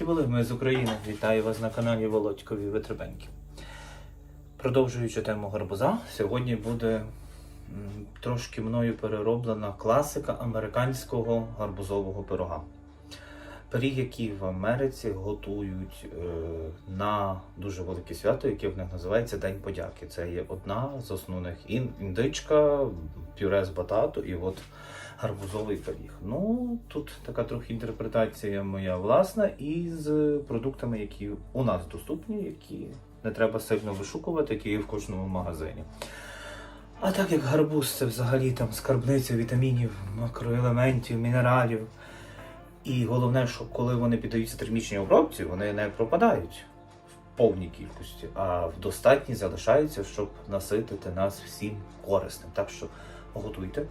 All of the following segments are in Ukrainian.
Здоровенькі були, ми з України. Вітаю вас на каналі Володькові Витребеньки. Продовжуючи тему гарбуза, сьогодні буде трошки мною перероблена класика американського гарбузового пирога. Пиріг, який в Америці готують е, на дуже велике свято, яке в них називається День подяки. Це є одна з основних ін- індичка, пюре з батату і от гарбузовий пиріг. Ну, тут така трохи інтерпретація моя власна із продуктами, які у нас доступні, які не треба сильно вишукувати, які є в кожному магазині. А так як гарбуз це взагалі там скарбниця вітамінів, макроелементів, мінералів. І головне, що коли вони піддаються термічній обробці, вони не пропадають в повній кількості, а в достатній залишаються, щоб наситити нас всім корисним. Так що готуйте,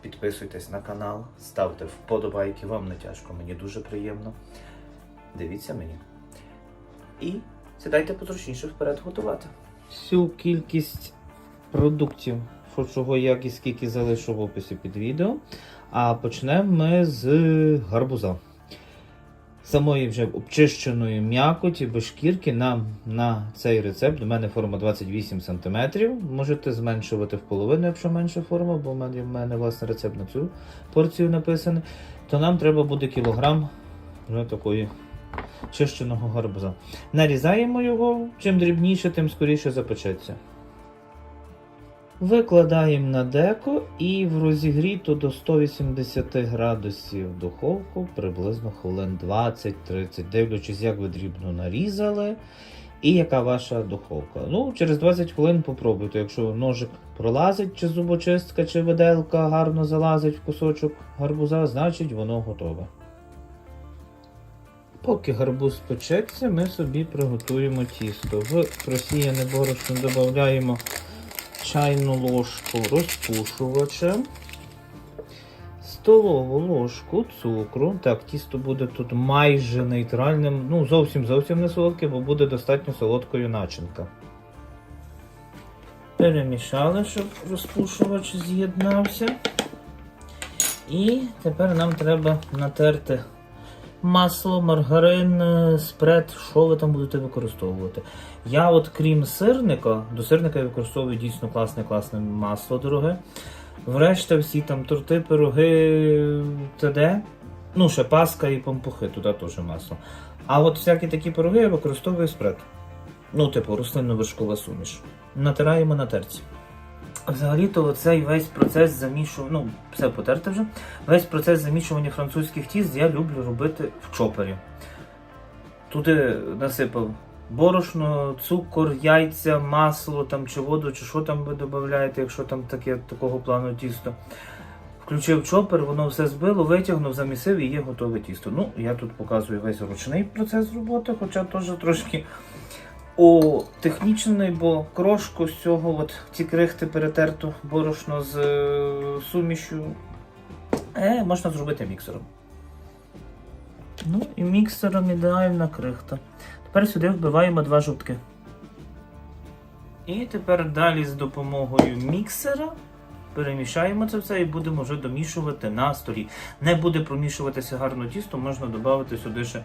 підписуйтесь на канал, ставте вподобайки, вам не тяжко, мені дуже приємно. Дивіться мені. І сідайте позручніше вперед готувати. Всю кількість продуктів, що чого, як і скільки залишу в описі під відео. А почнемо ми з гарбуза. Самої вже обчищеної м'якоті без шкірки нам на цей рецепт. У мене форма 28 см. Можете зменшувати в половину, якщо менша форма, бо в мене, в мене власне рецепт на цю порцію написаний. То нам треба буде кілограм вже такої чищеного гарбуза. Нарізаємо його, чим дрібніше, тим скоріше запечеться. Викладаємо на деко і в розігріту до 180 градусів духовку приблизно хвилин 20-30, дивлячись, як ви дрібно нарізали і яка ваша духовка. Ну, через 20 хвилин попробуйте. Якщо ножик пролазить, чи зубочистка, чи виделка гарно залазить в кусочок гарбуза, значить воно готове. Поки гарбуз печеться, ми собі приготуємо тісто. В просіяне борошно додаємо чайну ложку розпушувача, столову ложку цукру. Так, тісто буде тут майже нейтральним, ну зовсім зовсім не солодке, бо буде достатньо солодкою начинка. Перемішали, щоб розпушувач з'єднався. І тепер нам треба натерти масло, маргарин, е, спред, що ви там будете використовувати. Я, от крім сирника, до сирника я використовую дійсно класне класне масло дороге. Врешті всі там торти, пироги, т.д. Ну, ще паска і пампухи, туди теж масло. А от всякі такі пироги я використовую спред. Ну, типу, рослинно-вершкова суміш. Натираємо на терці. Взагалі-то цей весь процес замішування, ну, все потерте вже. Весь процес замішування французьких тіст я люблю робити в чопері. Туди насипав борошно, цукор, яйця, масло там, чи воду, чи що там ви додаєте, якщо там таке такого плану тісто. Включив чопер, воно все збило, витягнув, замісив і є готове тісто. Ну, я тут показую весь ручний процес роботи, хоча теж трошки утехнічений, бо крошку з цього, от ці крихти перетерту борошно з е, сумішю, е, можна зробити міксером. Ну і міксером ідеальна крихта. Тепер сюди вбиваємо два жовтки. І тепер далі з допомогою міксера перемішаємо це все і будемо вже домішувати на столі. Не буде промішуватися гарно тісто, можна додати сюди ще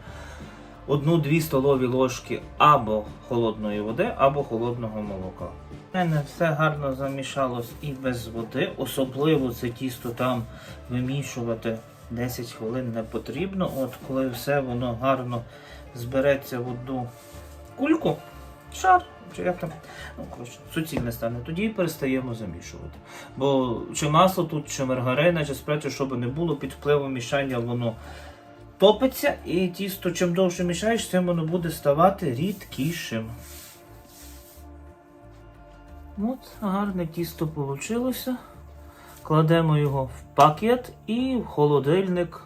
одну-дві столові ложки або холодної води, або холодного молока. У мене все гарно замішалось і без води. Особливо це тісто там вимішувати 10 хвилин не потрібно. От коли все воно гарно збереться в одну кульку, шар, чи як там, ну коротше, суцільне стане, тоді перестаємо замішувати. Бо чи масло тут, чи маргарина, чи спрече, щоб не було під впливом мішання, воно топиться, і тісто, чим довше мішаєш, тим воно буде ставати рідкішим. От, гарне тісто вийшло. Кладемо його в пакет і в холодильник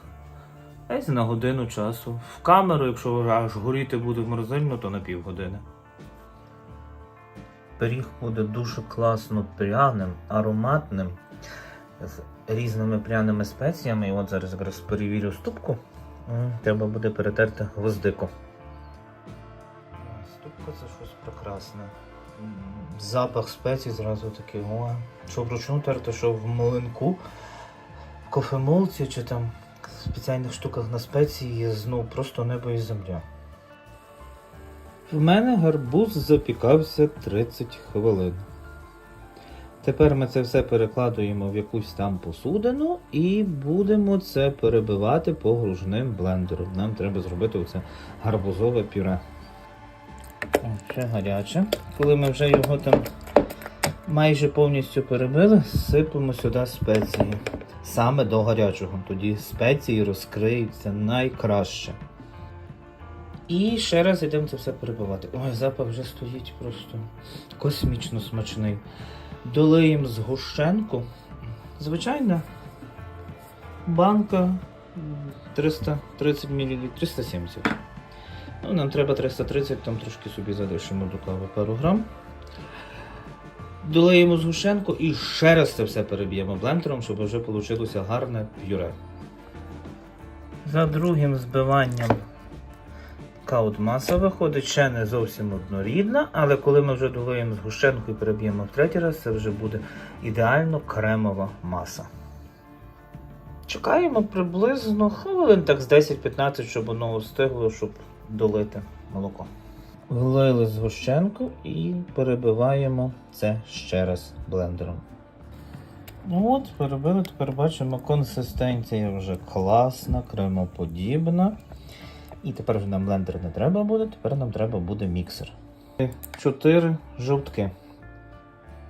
десь на годину часу. В камеру, якщо аж горіти буде в морозильну, то на півгодини. Пиріг буде дуже класно пряним, ароматним, з різними пряними спеціями. І от зараз якраз перевірю ступку. Треба буде перетерти гвоздику. Ступка це щось прекрасне. Запах спецій зразу такий, о, що вручну терти, що в млинку, в кофемолці чи там спеціальних штуках на спеції є знов просто небо і земля. В мене гарбуз запікався 30 хвилин. Тепер ми це все перекладуємо в якусь там посудину і будемо це перебивати погружним блендером. Нам треба зробити оце гарбузове пюре. Ще гаряче. Коли ми вже його там майже повністю перебили, сипемо сюди спеції. Саме до гарячого. Тоді спеції розкриються найкраще. І ще раз йдемо це все перебивати. Ой, запах вже стоїть просто космічно смачний. Долиємо згущенку. Звичайна банка 330 мл, 370 Ну, нам треба 330, там трошки собі залишимо до кави пару грам. Долиємо згущенку і ще раз це все переб'ємо блендером, щоб вже вийшло гарне пюре. За другим збиванням каут-маса виходить ще не зовсім однорідна, але коли ми вже долиємо згущенку і переб'ємо в третій раз, це вже буде ідеально кремова маса. Чекаємо приблизно хвилин так з 10-15, щоб воно остигло, щоб долити молоко. Влили згущенку і перебиваємо це ще раз блендером. Ну от, перебили, тепер бачимо, консистенція вже класна, кремоподібна. І тепер вже нам блендер не треба буде, тепер нам треба буде міксер. Чотири жовтки.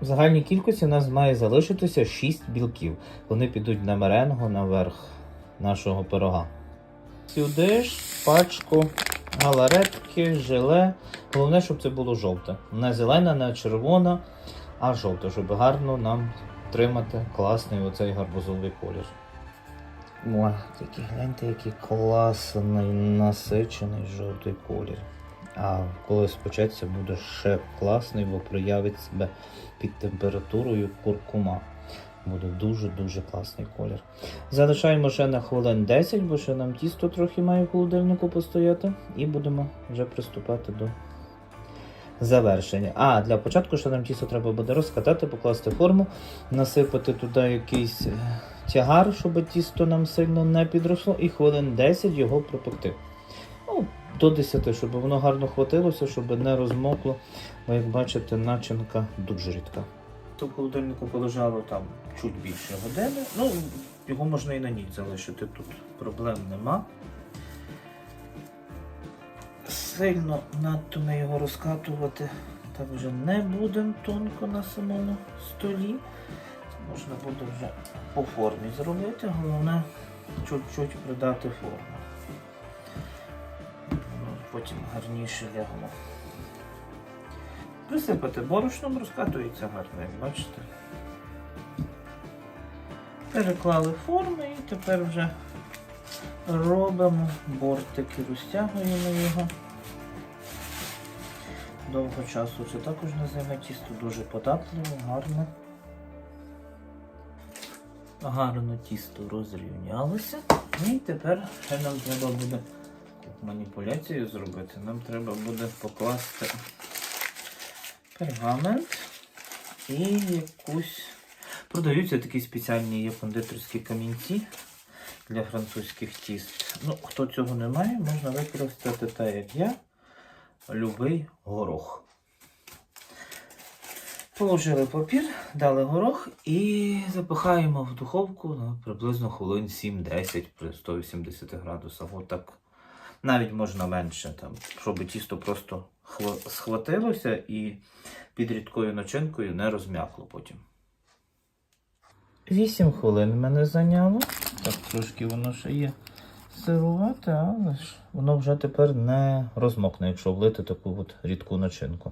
В загальній кількості у нас має залишитися 6 білків. Вони підуть на меренгу наверх нашого пирога. Сюди ж пачку галаретки, желе. Головне, щоб це було жовте. Не зелена, не червона, а жовте, щоб гарно нам тримати класний оцей гарбузовий колір. О, такий гляньте, який класний насичений жовтий колір. А коли спечеться, буде ще класний, бо проявить себе під температурою куркума. Буде дуже-дуже класний колір. Залишаємо ще на хвилин 10, бо ще нам тісто трохи має в холодильнику постояти. І будемо вже приступати до завершення. А, для початку ще нам тісто треба буде розкатати, покласти форму, насипати туди якийсь е, тягар, щоб тісто нам сильно не підросло, і хвилин 10 його пропекти. Ну, до 10, щоб воно гарно хватилося, щоб не розмокло. Бо, як бачите, начинка дуже рідка. То холодильнику полежало там чуть більше години. Ну, його можна і на ніч залишити тут. Проблем нема. Сильно надто ми його розкатувати так вже не будемо тонко на самому столі. Можна буде вже по формі зробити, головне чуть-чуть придати форму. Потім гарніше лягло. Присипати борошном, розкатується гарно, як бачите. Переклали форми і тепер вже робимо бортики, розтягуємо його. Довго часу це також не займе тісто дуже податливе, гарне. Гарно тісто розрівнялося. І тепер нам треба буде маніпуляцію зробити. Нам треба буде покласти пергамент і якусь. Продаються такі спеціальні є кондитерські камінці для французьких тіст. Ну, хто цього не має, можна використати так, як я, любий горох. Положили папір, дали горох і запихаємо в духовку на приблизно хвилин 7-10 при 180 градусах. Отак. Навіть можна менше, там, щоб тісто просто схватилося і під рідкою начинкою не розм'якло потім. 8 хвилин мене зайняло. Так, трошки воно ще є сирувате, але ж воно вже тепер не розмокне, якщо влити таку от рідку начинку.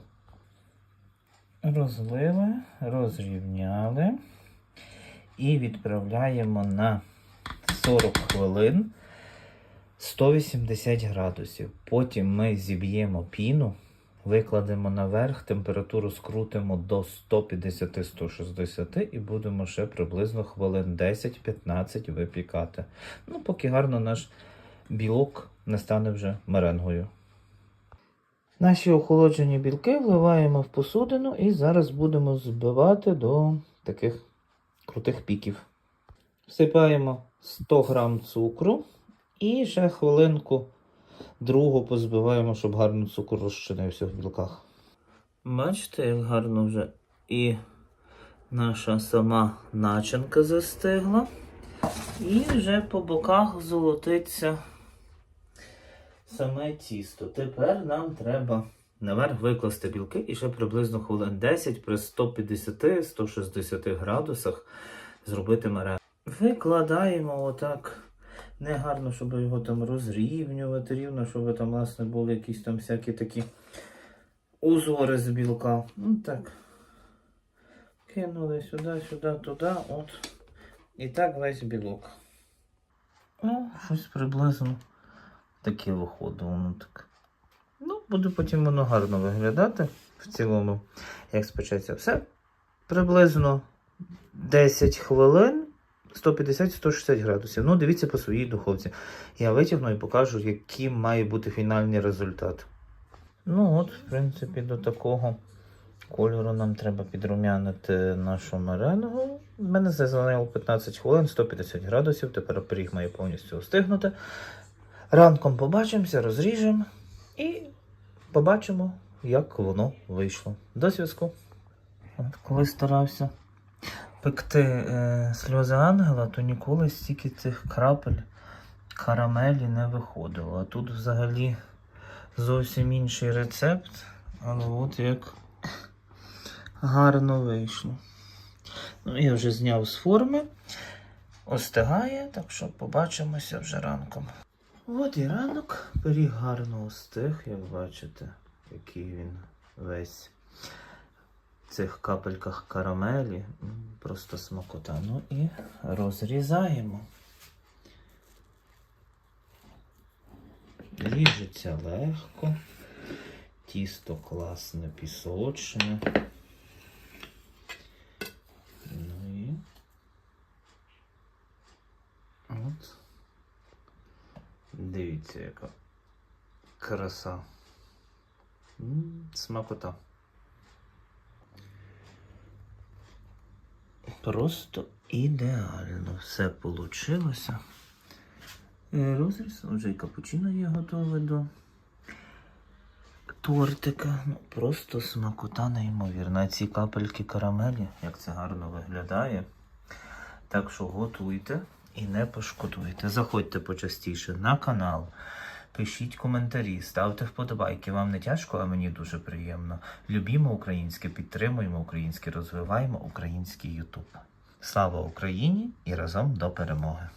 Розлили, розрівняли і відправляємо на 40 хвилин 180 градусів. Потім ми зіб'ємо піну, викладемо наверх, температуру скрутимо до 150-160 і будемо ще приблизно хвилин 10-15 випікати. Ну, поки гарно наш білок не стане вже меренгою. Наші охолоджені білки вливаємо в посудину і зараз будемо збивати до таких крутих піків. Всипаємо 100 грам цукру і ще хвилинку другу позбиваємо, щоб гарно цукор розчинився в білках. Бачите, як гарно вже і наша сама начинка застигла. І вже по боках золотиться саме тісто. Тепер нам треба наверх викласти білки і ще приблизно хвилин 10 при 150-160 градусах зробити мережу. Викладаємо отак. Не гарно, щоб його там розрівнювати рівно, щоб там, власне, були якісь там всякі такі узори з білка. Ну так. Кинули сюди, сюди, туди, от. І так весь білок. Ну, щось приблизно таке виходить воно так. Ну, буде потім воно гарно виглядати в цілому, як спечеться все. Приблизно 10 хвилин 150-160 градусів. Ну, дивіться по своїй духовці. Я витягну і покажу, який має бути фінальний результат. Ну, от, в принципі, до такого кольору нам треба підрумянити нашу меренгу. У мене зайняло 15 хвилин, 150 градусів. Тепер пиріг має повністю остигнути. Ранком побачимося, розріжемо і побачимо, як воно вийшло. До зв'язку. Коли старався пекти е, сльози ангела, то ніколи стільки цих крапель карамелі не виходило. А тут взагалі зовсім інший рецепт. Але от як гарно вийшло. Ну, я вже зняв з форми. Остигає, так що побачимося вже ранком. От і ранок. Пиріг гарно остиг, як бачите, який він весь в цих капельках карамелі. Просто смакота. Ну і розрізаємо. Ріжеться легко. Тісто класне, пісочне. Ну і. От. Дивіться, яка краса. Смакота. Просто ідеально все вийшло. Розріз, вже і капучино є готове до тортика. Ну, просто смакота неймовірна. Ці капельки карамелі, як це гарно виглядає. Так що готуйте і не пошкодуйте. Заходьте почастіше на канал. Пишіть коментарі, ставте вподобайки. Вам не тяжко, а мені дуже приємно. Любімо українське, підтримуємо українське, розвиваємо український Ютуб. Слава Україні і разом до перемоги!